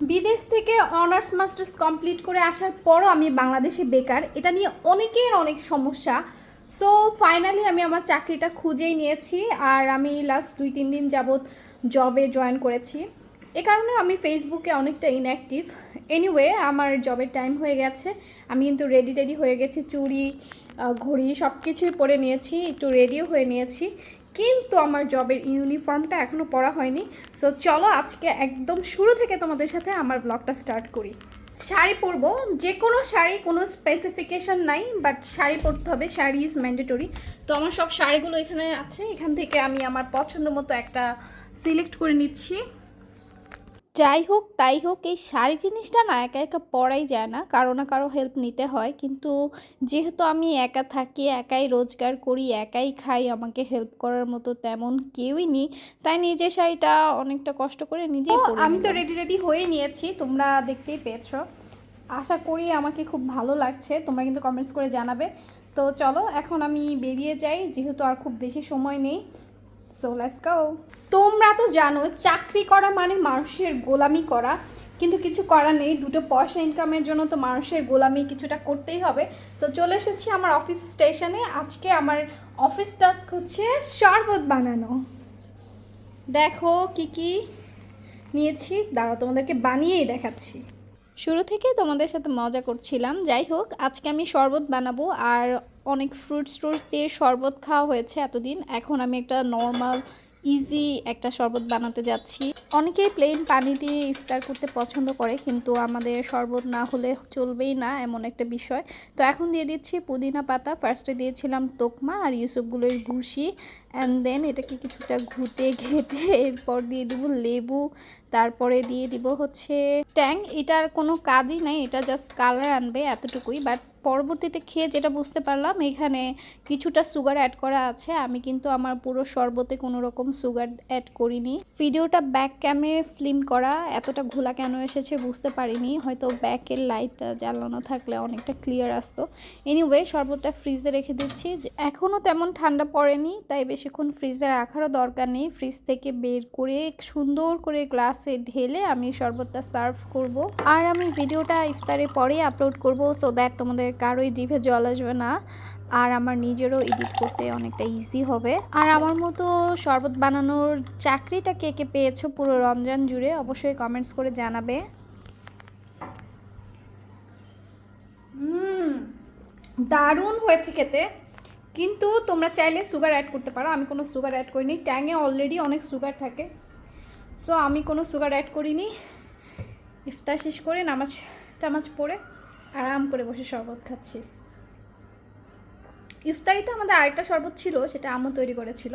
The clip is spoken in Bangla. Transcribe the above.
বিদেশ থেকে অনার্স, মাস্টার্স কমপ্লিট করে আসার পরও আমি বাংলাদেশে বেকার। এটা নিয়ে অনেকের অনেক সমস্যা। সো ফাইনালি আমি আমার চাকরিটা খুঁজেই নিয়েছি আর আমি লাস্ট দুই, তিন দিন যাবৎ জবে জয়েন করেছি। এ কারণে আমি ফেসবুকে অনেকটা ইনঅ্যাক্টিভ এনিওয়ে আমার জবের টাইম হয়ে গেছে। আমি কিন্তু রেডি রেডি হয়ে গেছি। চুড়ি ঘড়ি সব কিছুই পরে নিয়েছি। একটু রেডিও হয়ে নিয়েছি। কিন্তু আমার জবের ইউনিফর্মটা এখনও পরা হয়নি। সো চলো আজকে একদম শুরু থেকে তোমাদের সাথে আমার ব্লগটা স্টার্ট করি। শাড়ি পরবো যে কোনো শাড়ি, কোনো স্পেসিফিকেশন নাই বাট শাড়ি পরতে হবে, শাড়ি ইজ ম্যান্ডেটরি তো আমার সব শাড়িগুলো এখানে আছে, এখান থেকে আমি আমার পছন্দ মতো একটা সিলেক্ট করে নিচ্ছি। যাই হোক তাই হোক এই শাড়ি জিনিসটা না একা একা পরাই যায় না। কারও না কারও হেল্প নিতে হয়। কিন্তু যেহেতু আমি একা থাকি একাই রোজগার করি একাই খাই আমাকে হেল্প করার মতো তেমন কেউই নেই। তাই নিজে শাড়িটা অনেকটা কষ্ট করে নিজেই আমি তো রেডি রেডি হয়ে নিয়েছি। তোমরা দেখতেই পেয়েছ। আশা করি আমাকে খুব ভালো লাগছে। তোমরা কিন্তু কমেন্টস করে জানাবে। তো চলো এখন আমি বেরিয়ে যাই। যেহেতু আর খুব বেশি সময় নেই সো লেটস গো তোমরা তো জানো, চাকরি করা মানে মানুষের গোলামি করা। কিন্তু কিছু করার নেই, দুটো পয়সা ইনকামের জন্য তো মানুষের গোলামি কিছুটা করতেই হবে। তো চলে এসেছি আমার অফিস স্টেশনে আজকে আমার অফিস টাস্ক হচ্ছে শরবত বানানো। দেখো কি কি নিয়েছি। দাঁড়াও, তোমাদেরকে বানিয়েই দেখাচ্ছি। শুরু থেকে তোমাদের সাথে মজা করছিলাম। যাই হোক, আজকে আমি শরবত বানাবো। আর অনেক ফ্রুটস ট্রুটস দিয়ে শরবত খাওয়া হয়েছে এতদিন। এখন আমি একটা নর্মাল ইজি একটা শরবত বানাতে যাচ্ছি। অনেকেই প্লেন পানি দিয়ে ইফতার করতে পছন্দ করে, কিন্তু আমাদের শরবত না হলে চলবেই না এমন একটা বিষয়। তো এখন দিয়ে দিচ্ছি পুদিনা পাতা। ফার্স্টে দিয়েছিলাম তোকমা আর ইউসুফগুলোর ভুসি অ্যান্ড দেন এটাকে কিছুটা ঘুটে ঘেটে এরপর দিয়ে দিব লেবু। তারপরে দিয়ে দিব হচ্ছে ট্যাং। এটার কোনো কাজই নাই, এটা জাস্ট কালার আনবে এতটুকুই। বাট পরবর্তীতে খেয়ে যেটা বুঝতে পারলাম, এখানে কিছুটা সুগার অ্যাড করা আছে। আমি কিন্তু আমার পুরো শরবতে কোনো রকম সুগার অ্যাড করিনি। ভিডিওটা ব্যাক ক্যামে ফিল্ম করা, এতটা ঘোলা কেন এসেছে বুঝতে পারিনি। হয়তো ব্যাকের লাইটটা জ্বালানো থাকলে অনেকটা ক্লিয়ার আসতো। এনিওয়ে শরবতটা ফ্রিজে রেখে দিচ্ছি। এখনও তেমন ঠান্ডা পড়েনি, তাই বেশিক্ষণ ফ্রিজে রাখারও দরকার নেই। ফ্রিজ থেকে বের করে, সুন্দর করে গ্লাসে ঢেলে আমি শরবতটা সার্ভ করব। আর আমি ভিডিওটা ইফতারের পরেই আপলোড করব সো দ্যাট তোমাদের কারোই জিভে জল আসবে না। আর আমার নিজেরও এডিট করতে অনেকটা ইজি হবে। আর আমার মতো শরবত বানানোর চাকরিটা কে কে পেয়েছ পুরো রমজান জুড়ে অবশ্যই কমেন্টস করে জানাবে। দারুণ হয়েছে খেতে। কিন্তু তোমরা চাইলে সুগার অ্যাড করতে পারো। আমি কোনো সুগার অ্যাড করিনি। ট্যাঙে অলরেডি অনেক সুগার থাকে। সো আমি কোনো সুগার অ্যাড করিনি। ইফতার শেষ করে নামাজ টামাজ পড়ে আরাম করে বসে শরবত খাচ্ছি। ইফতারিতে আমাদের আরেকটা শরবত ছিল সেটা আমও তৈরি করেছিল।